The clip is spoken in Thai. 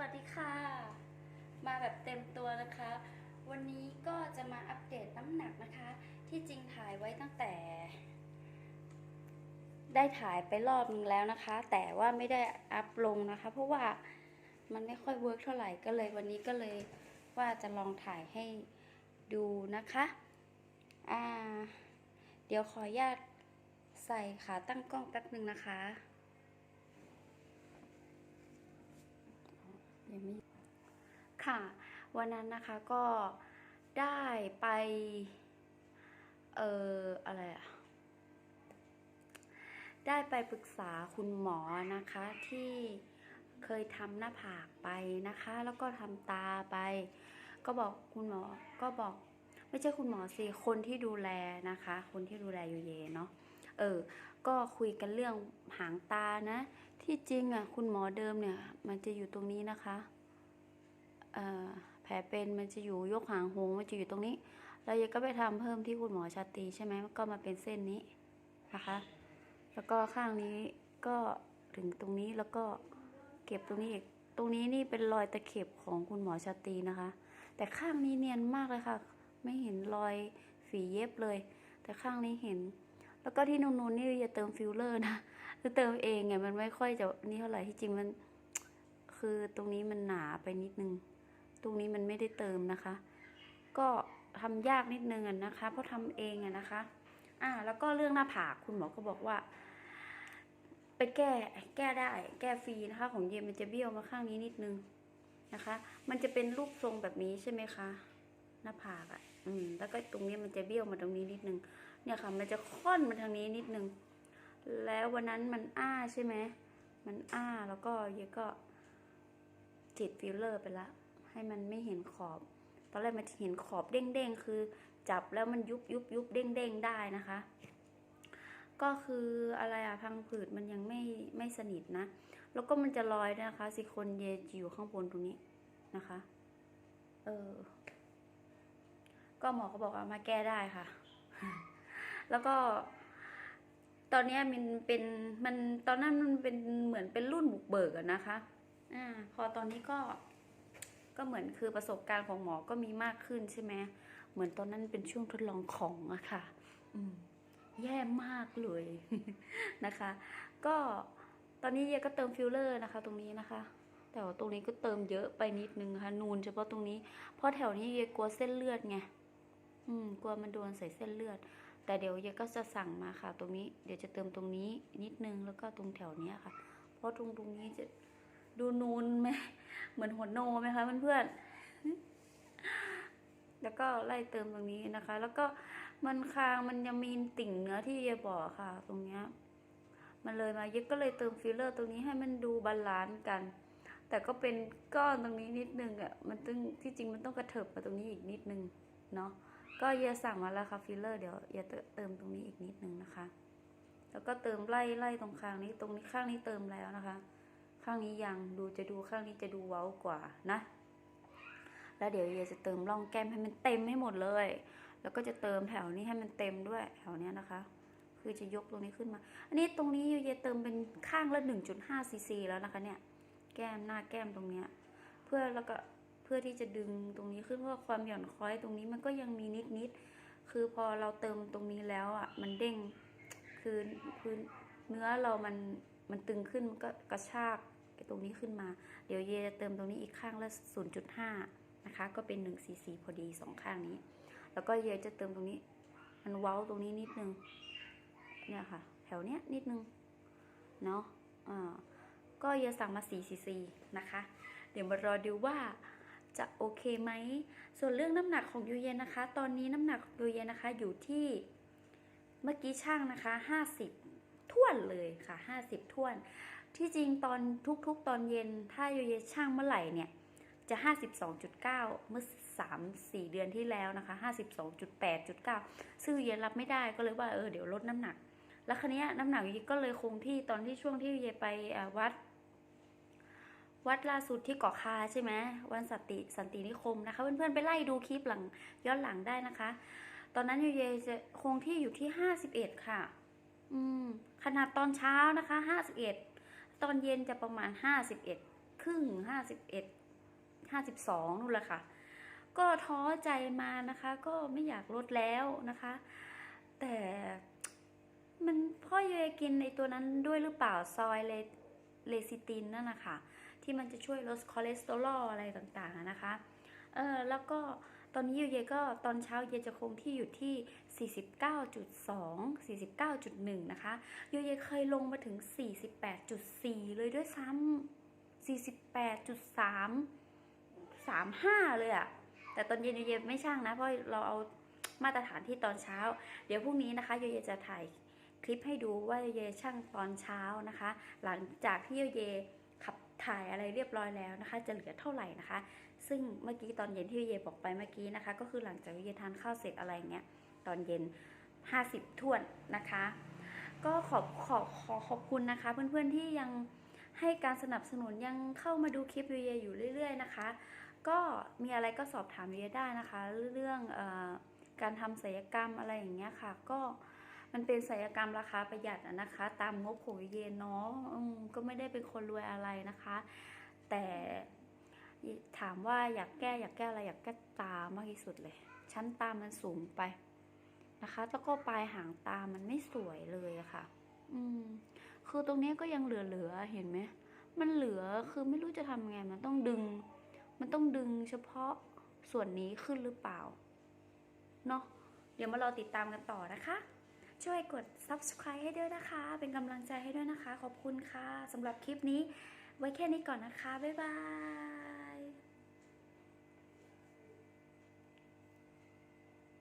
วัสดีค่ะ มาแบบเต็มตัวนะคะ วันนี้ก็จะมาอัปเดตน้ำหนักนะคะ ที่จริงถ่ายไว้ตั้งแต่ ได้ถ่ายไปรอบนึงแล้วนะคะ แต่ว่าไม่ได้อัพลงนะคะ เพราะว่ามันไม่ค่อยเวิร์กเท่าไหร่ก็เลยวันนี้ก็เลยว่าจะลองถ่ายให้ดูนะคะอ่าเดี๋ยวขออนุญาตใส่ขาตั้งกล้องแป๊บหนึ่งนะคะ ยังไม่ค่ะ วันนั้นนะคะก็ได้ไป เอ่อ อะไรอะได้ไปปรึกษาคุณหมอนะคะที่เคยทำหน้าผากไปนะคะ แล้วก็ทำตาไป ก็บอกคุณหมอก็บอก ไม่ใช่คุณหมอสิคนที่ดูแลนะคะ คนที่ดูแลยูเยเนาะ เออ ก็คุยกันเรื่องหางตานะ ที่จริงอะคุณหมอเดิมเนี่ย มันจะอยู่ตรงนี้นะคะ เอ่อแผลเป็นมันจะอยู่ยกหางหงมันจะอยู่ตรงนี้ แล้วยายก็ไปทำเพิ่มที่คุณหมอชาตีใช่ไหมก็มาเป็นเส้นนี้นะคะ แล้วก็ข้างนี้ก็ถึงตรงนี้แล้วก็เก็บตรงนี้อีก ตรงนี้นี่เป็นรอยตะเข็บของคุณหมอชาตีนะคะ แต่ข้างนี้เนียนมากเลยค่ะ ไม่เห็นรอยฝีเย็บเลย แต่ข้างนี้เห็น แล้วก็ที่นูนๆนี่อย่าเติมฟิลเลอร์นะจะเติมเองไงมันไม่ค่อยจะนี่เท่าไหร่ที่จริงมัน คือตรงนี้มันหนาไปนิดนึง ตรงนี้มันไม่ได้เติมนะคะ ก็ทำยากนิดนึงนะคะ เพราะทำเองอะนะคะ อ่า แล้วก็เรื่องหน้าผากคุณหมอก็บอกว่า ไปแก้แก้ได้ แก้ฟรีนะคะ ของเยมมันจะเบี้ยวมาข้างนี้นิดนึงนะคะ มันจะเป็นรูปทรงแบบนี้ใช่ไหมคะ หน้าผากอะอืม แล้วก็ตรงนี้มันจะเบี้ยวมาตรงนี้นิดนึง เนี่ยค่ะ มันจะค่อนมาทางนี้นิดนึง แล้ววันนั้นมันอ้าใช่ไหม มันอ้าแล้วก็เยก็ฉีดฟิลเลอร์ไปละ ให้มันไม่เห็นขอบ ตอนแรกมันเห็นขอบเด้งๆ คือ จับแล้วมันยุบยุบยุบเด้งเด้งๆได้นะคะ ก็คืออะไรอะพังผืดมันยังไม่ไม่สนิทนะ แล้วก็มันจะลอยนะคะซิลิโคนเยลอยู่ข้างบนตรงนี้นะคะ เออ ก็หมอก็บอกว่ามาแก้ได้ค่ะ แล้วก็ตอนนี้มันเป็นมันตอนนั้นมันเป็นเหมือนเป็นรุ่นบุกเบิกอะนะคะอ่าพอตอนนี้ก็ ก็เหมือนคือประสบการณ์ของหมอก็มีมากขึ้นใช่ไหมเหมือนตอนนั้นเป็นช่วงทดลองของอะค่ะ อืม แย่มากเลยนะคะ ก็ตอนนี้เยก็เติมฟิลเลอร์นะคะ ตรงนี้นะคะ แต่ว่าตรงนี้ก็เติมเยอะไปนิดนึงค่ะนูนเฉพาะตรงนี้ เพราะแถวนี้เยกลัวเส้นเลือดไง อืม กลัวมันโดนใส่เส้นเลือด แต่เดี๋ยวเยก็จะสั่งมาค่ะ ตรงนี้ เดี๋ยวจะเติมตรงนี้นิดนึงแล้วก็ตรงแถวเนี้ยค่ะ เพราะตรงตรงนี้จะดูนูนไหมเหมือนหัวโนไหมคะเพื่อนๆ แล้วก็ไล่เติมตรงนี้นะคะ แล้วก็มันคางมันยังมีติ่งเนื้อที่เยบอกค่ะ ตรงเนี้ยมันเลยมาเยก็เลยเติมฟิลเลอร์ ตรงนี้ให้มันดูบาลานซ์กัน แต่ก็เป็นก้อนตรงนี้นิดนึงอะมันต้องที่จริงมันต้องกระเถิบมาตรงนี้อีกนิดนึงเนาะ ก็เยสั่งมาแล้วค่ะฟิลเลอร์เดี๋ยวเยเติมตรงนี้อีกนิดนึงนะคะ แล้วก็เติมไล่ไล่ตรงข้างนี้ตรงนี้ข้างนี้เติมแล้วนะคะ ข้างนี้ยังดูจะดูข้างนี้จะดูเว้ากว่านะ แล้วเดี๋ยวเยจะเติมร่องแก้มให้มันเต็มให้หมดเลย แล้วก็จะเติมแถวนี้ให้มันเต็มด้วยแถวนี้นะคะ คือจะยกตรงนี้ขึ้นมา อันนี้ตรงนี้เยเติมเป็นข้างละ1.5ซีซีแล้วนะคะเนี่ยแก้มหน้าแก้มตรงเนี้ยเพื่อแล้วก็ พื่อที่จะดึงตรงนี้ขึ้นเพราะความหย่อนคล้อยตรงนี้มันก็ยังมีนิดนิดคือพอเราเติมตรงนี้แล้วอะมันเด้งคือคือเนื้อเรามันมันตึงขึ้นมันก็กระชากไอ้ตรงนี้ขึ้นมา เดี๋ยวเยจะเติมตรงนี้อีกข้างละ 0.5 นะคะ ก็เป็น1ซีซีพอดีสองข้างนี้ แล้วก็เยจะเติมตรงนี้ มันเว้าตรงนี้นิดนึงเนี่ยค่ะ แถวเนี้ยนิดนึงเนาะอ่าก็เยสั่งมา4ซีซีนะคะ เดี๋ยวมารอดูว่า จะโอเคไหม ส่วนเรื่องน้ำหนักของยูเยนนะคะ ตอนนี้น้ำหนักของยูเยนนะคะอยู่ที่เมื่อกี้ช่างนะคะ 50ท่วนเลยค่ะ 50ท่วน ที่จริงตอนทุกๆ ตอนเย็นถ้ายูเยนช่างเมื่อไหร่เนี่ยจะ 52.9 เมื่อ 3-4 เดือนที่แล้วนะคะ 52.8.9 ซึ่งยูเยนรับไม่ได้ก็เลยว่าเออเดี๋ยวลดน้ำหนัก แล้วคันนี้น้ำหนักยูเยนก็เลยคงที่ตอนที่ช่วงที่ยูเยนไปวัด วัดล่าสุดที่เกาะคาใช่ไหมวันสันติสันตินิคมนะคะ เพื่อนๆไปไล่ดูคลิปหลังย้อนหลังได้นะคะ ตอนนั้นยูเยจะคงที่อยู่ที่ห้าสิบเอ็ดค่ะ อืม ขนาดตอนเช้านะคะห้าสิบเอ็ดตอนเย็นจะประมาณห้าสิบเอ็ดครึ่งห้าสิบเอ็ดห้าสิบสองนู่นแหละค่ะ ก็ท้อใจมานะคะ ก็ไม่อยากลดแล้วนะคะ แต่มันพ่อเยกินในตัวนั้นด้วยหรือเปล่าซอยเลเลซิตินนั่นนะคะ ที่มันจะช่วยลดคอเลสเตอรอลอะไรต่างๆนะคะเออแล้วก็ตอนนี้เยก็ตอนเช้าเยจะคงที่อยู่ที่ 49.2 49.1 นะคะเยเยเคยลงมาถึง 48.4 เลยด้วยซ้ำ48.3 35 เลยอะแต่ตอนเย็นเยไม่ช่างนะเพราะเราเอามาตรฐานที่ตอนเช้า เดี๋ยวพรุ่งนี้นะคะเยเยจะถ่ายคลิปให้ดูว่าเยช่างตอนเช้านะคะ หลังจากที่เยขับ ถ่ายอะไรเรียบร้อยแล้วนะคะ จะเหลือเท่าไหร่นะคะ ซึ่งเมื่อกี้ตอนเย็นที่เยบอกไปเมื่อกี้นะคะ ก็คือหลังจากเยทานข้าวเสร็จอะไรเงี้ยตอนเย็น 50ถ้วนนะคะ ก็ขอบขอขอขอบคุณนะคะ เพื่อนๆที่ยังให้การสนับสนุนยังเข้ามาดูคลิปเยอยู่เรื่อย ๆ นะคะ ก็มีอะไรก็สอบถามเยได้นะคะ เรื่องอการทำศัลยกรรมอะไรอย่างเงี้ยค่ะ ก็ มันเป็นศัลยกรรมราคาประหยัดนะคะ ตามงบของเยนเนาะก็ไม่ได้เป็นคนรวยอะไรนะคะ แต่ถามว่าอยากแก้อยากแก้อะไรอยากแก้ตามากที่สุดเลย ชั้นตามันสูงไปนะคะ แล้วก็ปลายหางตามันไม่สวยเลยะค่ะ อืม คือตรงนี้ก็ยังเหลือๆเห็นไหมมันเหลือคือไม่รู้จะทำไง มันต้องดึง มันต้องดึงเฉพาะส่วนนี้ขึ้นหรือเปล่า เนาะเดี๋ยวมารอติดตามกันต่อนะคะ ช่วยกด subscribe ให้ด้วยนะคะ เป็นกำลังใจให้ด้วยนะคะ ขอบคุณค่ะสำหรับคลิปนี้ ไว้แค่นี้ก่อนนะคะ บ๊ายบาย